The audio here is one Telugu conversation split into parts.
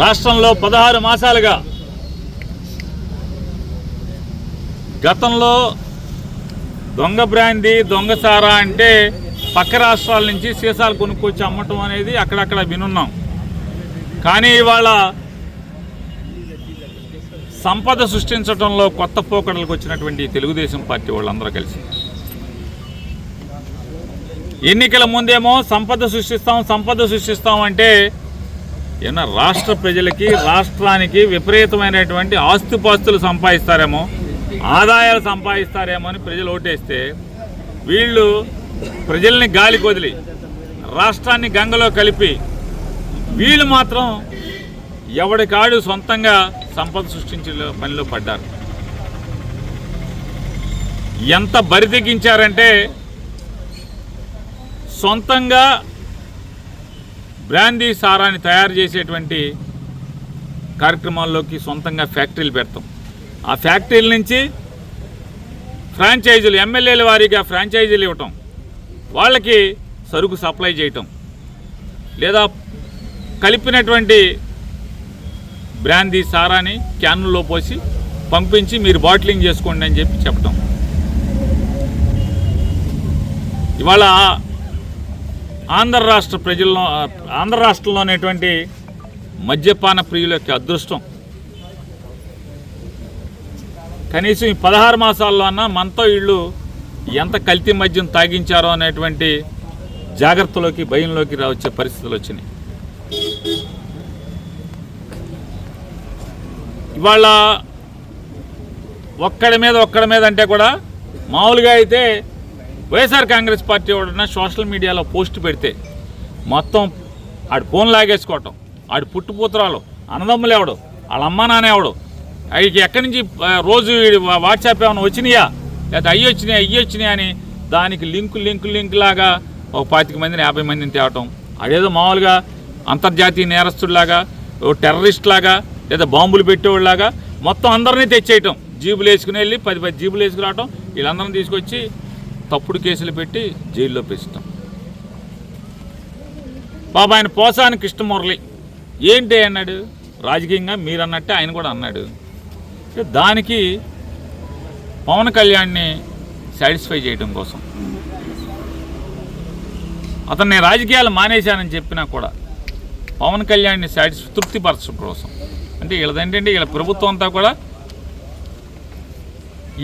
రాష్ట్రంలో పదహారు మాసాలుగా గతంలో దొంగ బ్రాంది దొంగ సారా అంటే పక్క రాష్ట్రాల నుంచి సీసాలు కొనుక్కొచ్చి అమ్మటం అనేది అక్కడక్కడ వినున్నాం. కానీ ఇవాళ సంపద సృష్టించడంలో కొత్త పోకడలకు వచ్చినటువంటి తెలుగుదేశం పార్టీ వాళ్ళందరూ కలిసి. ఎన్నికల ముందేమో సంపద సృష్టిస్తాం సంపద సృష్టిస్తాం అంటే ఏమన్నా రాష్ట్ర ప్రజలకి రాష్ట్రానికి విపరీతమైనటువంటి ఆస్తిపాస్తులు సంపాదిస్తారేమో ఆదాయాలు సంపాదిస్తారేమో అని ప్రజలు ఓటేస్తే వీళ్ళు ప్రజల్ని గాలికి వదిలి రాష్ట్రాన్ని గంగలో కలిపి వీళ్ళు మాత్రం ఎవడికాడు సొంతంగా సంపద సృష్టించే పనిలో పడ్డారు. ఎంత బరితెగించారంటే సొంతంగా బ్రాందీ సారాన్ని తయారు చేసేటువంటి కార్యక్రమాల్లోకి సొంతంగా ఫ్యాక్టరీలు పెడతాం. ఆ ఫ్యాక్టరీల నుంచి ఫ్రాంచైజీలు ఎమ్మెల్యేల వారీగా ఫ్రాంచైజీలు ఇవ్వటం వాళ్ళకి సరుకు సప్లై చేయటం లేదా కలిపినటువంటి బ్రాందీ సారాని క్యాన్లో పోసి పంపించి మీరు బాటిలింగ్ చేసుకోండి అని చెప్పి చెప్పటం. ఇవాళ ఆంధ్ర రాష్ట్ర ప్రజల్లో ఆంధ్ర రాష్ట్రంలో ఉన్నటువంటి మద్యపాన ప్రియుల యొక్క అదృష్టం. కనీసం ఈ పదహారు మాసాల్లో అన్న మనతో వీళ్ళు ఎంత కల్తీ మద్యం తాగించారో అనేటువంటి జాగ్రత్తలోకి భయంలోకి రావచ్చే పరిస్థితులు వచ్చినాయి. ఇవాళ ఒక్కడి మీద ఒక్కడి మీద అంటే కూడా మామూలుగా అయితే వైఎస్ఆర్ కాంగ్రెస్ పార్టీ ఎవడన్నా సోషల్ మీడియాలో పోస్ట్ పెడితే మొత్తం ఆడు ఫోన్ లాగేసుకోవటం ఆడు పుట్టుపుత్రాలు అన్నదమ్ములు ఎవడు వాళ్ళ అమ్మ నాన్న ఎవడు అవి ఎక్కడి నుంచి రోజు వాట్సాప్ ఏమైనా వచ్చినాయా? లేదా అయ్యి వచ్చినాయి అయ్యి వచ్చినాయి అని దానికి లింకు లింకు లింక్ లాగా ఒక పాతిక మందిని యాభై మందిని తేవటం. అదేదో మామూలుగా అంతర్జాతీయ నేరస్తుడిలాగా ఓ టెర్రరిస్ట్ లాగా లేదా బాంబులు పెట్టేవాళ్ళలాగా మొత్తం అందరినీ తెచ్చేయటం. జీబులు వేసుకుని వెళ్ళి పది పది జీబులు వేసుకురావటం వీళ్ళందరినీ తీసుకొచ్చి తప్పుడు కేసులు పెట్టి జైల్లో పెట్టడం బాబా ఆయన పోసాని కృష్ణమురళి ఏంటి అన్నాడు? రాజకీయంగా మీరు అన్నట్టే ఆయన కూడా అన్నాడు. దానికి పవన్ కళ్యాణ్ని సాటిస్ఫై చేయడం కోసం. అతన్ని రాజకీయాలు మానేశానని చెప్పినా కూడా పవన్ కళ్యాణ్ని సాటిస్ తృప్తిపరచడం కోసం. అంటే వీళ్ళదేంటంటే వీళ్ళ ప్రభుత్వం అంతా కూడా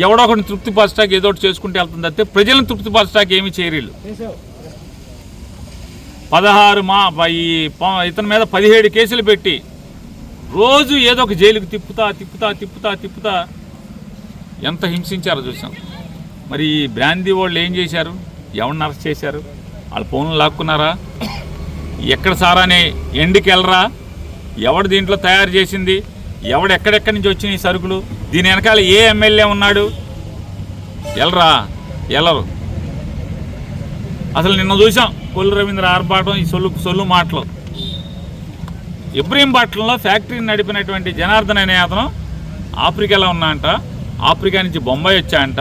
ఎవడో ఒకటి తృప్తి పరచడానికి ఏదో ఒకటి చేసుకుంటే వెళ్తుంది తప్పితే ప్రజలను తృప్తిపరచడానికి ఏమీ చేయరీళ్ళు పదహారు మా ఈ ఇతని మీద పదిహేడు కేసులు పెట్టి రోజు ఏదో ఒక జైలుకి తిప్పుతా తిప్పుతా తిప్పుతా తిప్పుతా ఎంత హింసించారో చూసాం. మరి ఈ బ్రాందీ వాళ్ళు ఏం చేశారు? ఎవరిని అరెస్ట్ చేశారు? వాళ్ళ ఫోన్లు లాక్కున్నారా? ఎక్కడ సారానే ఎండికి వెళ్ళరా? ఎవడు దీంట్లో తయారు చేసింది? ఎవడు ఎక్కడెక్కడి నుంచి వచ్చిన ఈ సరుకులు? దీని వెనకాల ఏ ఎమ్మెల్యే ఉన్నాడు? ఎలరా ఎలరు అసలు నిన్న చూసాం కొల్లు రవీంద్ర ఆర్భాటం ఈ సొల్లు సొల్లు మాటలు. ఇబ్రహీంపట్నంలో ఫ్యాక్టరీని నడిపినటువంటి జనార్దన్ అనే అతను ఆఫ్రికాలో ఉన్నా అంట ఆఫ్రికా నుంచి బొంబాయి వచ్చా అంట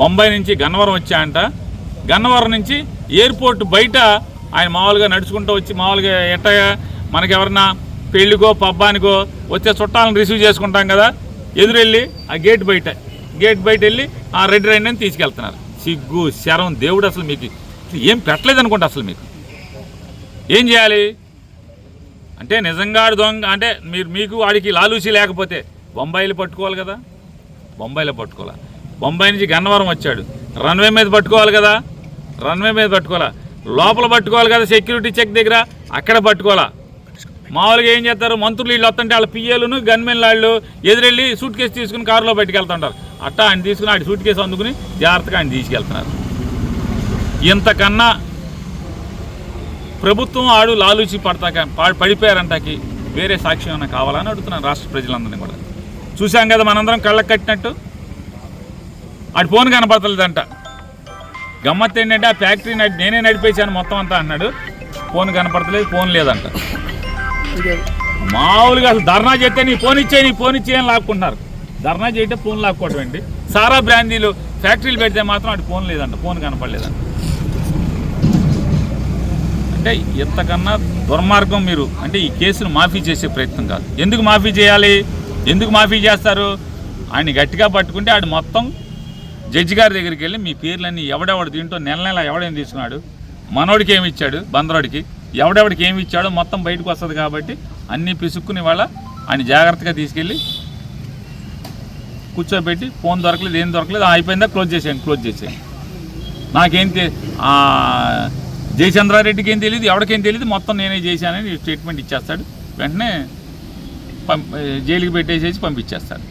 బొంబాయి నుంచి గన్నవరం వచ్చా అంట గన్నవరం నుంచి ఎయిర్పోర్ట్ బయట ఆయన మామూలుగా నడుచుకుంటూ వచ్చి మామూలుగా ఎట్ట మనకెవరన్నా పెళ్ళికో పెళ్ళికో పబ్బానికో వచ్చే చుట్టాలను రిసీవ్ చేసుకుంటాం కదా ఎదురెళ్ళి ఆ గేట్ బయట. గేట్ బయట వెళ్ళి ఆ రెడ్ రైన్ అని తీసుకెళ్తున్నారు. సిగ్గు శరం దేవుడు అసలు మీకు ఏం పెట్టలేదు అనుకుంటా అసలు మీకు. ఏం చేయాలి? అంటే నిజంగా దొంగ అంటే మీరు మీకు వాడికి లాలూసి లేకపోతే బొంబాయిలు పట్టుకోవాలి కదా? బొంబాయిలో పట్టుకోవాలి? బొంబాయి నుంచి గన్నవరం వచ్చాడు. రన్వే మీద పట్టుకోవాలి కదా? రన్వే మీద పట్టుకోవాలా? లోపల పట్టుకోవాలి కదా సెక్యూరిటీ చెక్ దగ్గర? అక్కడ పట్టుకోవాలా? మామూలుగా ఏం చేస్తారు? మంత్రులు వీళ్ళు వస్తుంటే వాళ్ళ పియ్యలను గన్మెన్ వాళ్ళు ఎదురెళ్ళి సూట్ కేసు తీసుకుని కారులో బయటకెళ్తుంటారు అట్టా ఆయన తీసుకుని ఆడి సూట్ కేసు అందుకుని జాగ్రత్తగా ఆయన తీసుకెళ్తున్నారు. ఇంతకన్నా ప్రభుత్వం ఆడు లాలూచి పడతాక పా- పడిపోయారంటాకి వేరే సాక్ష్యం ఏమైనా కావాలని అడుగుతున్నాను రాష్ట్ర ప్రజలందరినీ కూడా. చూసాం కదా మనందరం కళ్ళకు కట్టినట్టు. ఆడి ఫోన్ కనపడతలేదంట. గమ్మత్ ఏంటంటే ఆ ఫ్యాక్టరీ నడి నేనే నడిపేశాను మొత్తం అంతా అన్నాడు. ఫోన్ కనపడతలేదు ఫోన్ లేదంట. మామూలుగా అసలు ధర్నా చేస్తే నీ ఫోన్ ఇచ్చే నీ ఫోన్ ఇచ్చే అని లాక్కుంటున్నారు. ధర్నా చేయటే ఫోన్ లాక్కోవడం అండి సారా బ్రాందీలు ఫ్యాక్టరీలు పెడితే మాత్రం అటు ఫోన్ లేదంట ఫోన్ కనపడలేదంట. అంటే ఇంతకన్నా దుర్మార్గం మీరు అంటే ఈ కేసును మాఫీ చేసే ప్రయత్నం కాదు. ఎందుకు మాఫీ చేయాలి? ఎందుకు మాఫీ చేస్తారు? ఆయన గట్టిగా పట్టుకుంటే ఆడు మొత్తం జడ్జి గారి దగ్గరికి వెళ్ళి మీ పేర్లన్నీ ఎవడెవడు దీంట్లో నెల నెల ఎవడేం తీసుకున్నాడు? మనోడికి ఏమి ఇచ్చాడు? బందరోడికి? ఎవడెవడికి ఏమి ఇచ్చాడో మొత్తం బయటకు వస్తుంది కాబట్టి అన్నీ పిసుక్కుని వాళ్ళ ఆయన జాగ్రత్తగా తీసుకెళ్ళి కూర్చోబెట్టి ఫోన్ దొరకలేదు ఏం దొరకలేదు అయిపోయిందా క్లోజ్ చేసేయండి క్లోజ్ చేసేయండి. నాకేం జయచంద్రారెడ్డికి ఏం తెలియదు ఎవరికేం తెలియదు మొత్తం నేనే చేశానని స్టేట్మెంట్ ఇచ్చేస్తాడు. వెంటనే పం జైలుకి పెట్టేసేసి పంపించేస్తాడు.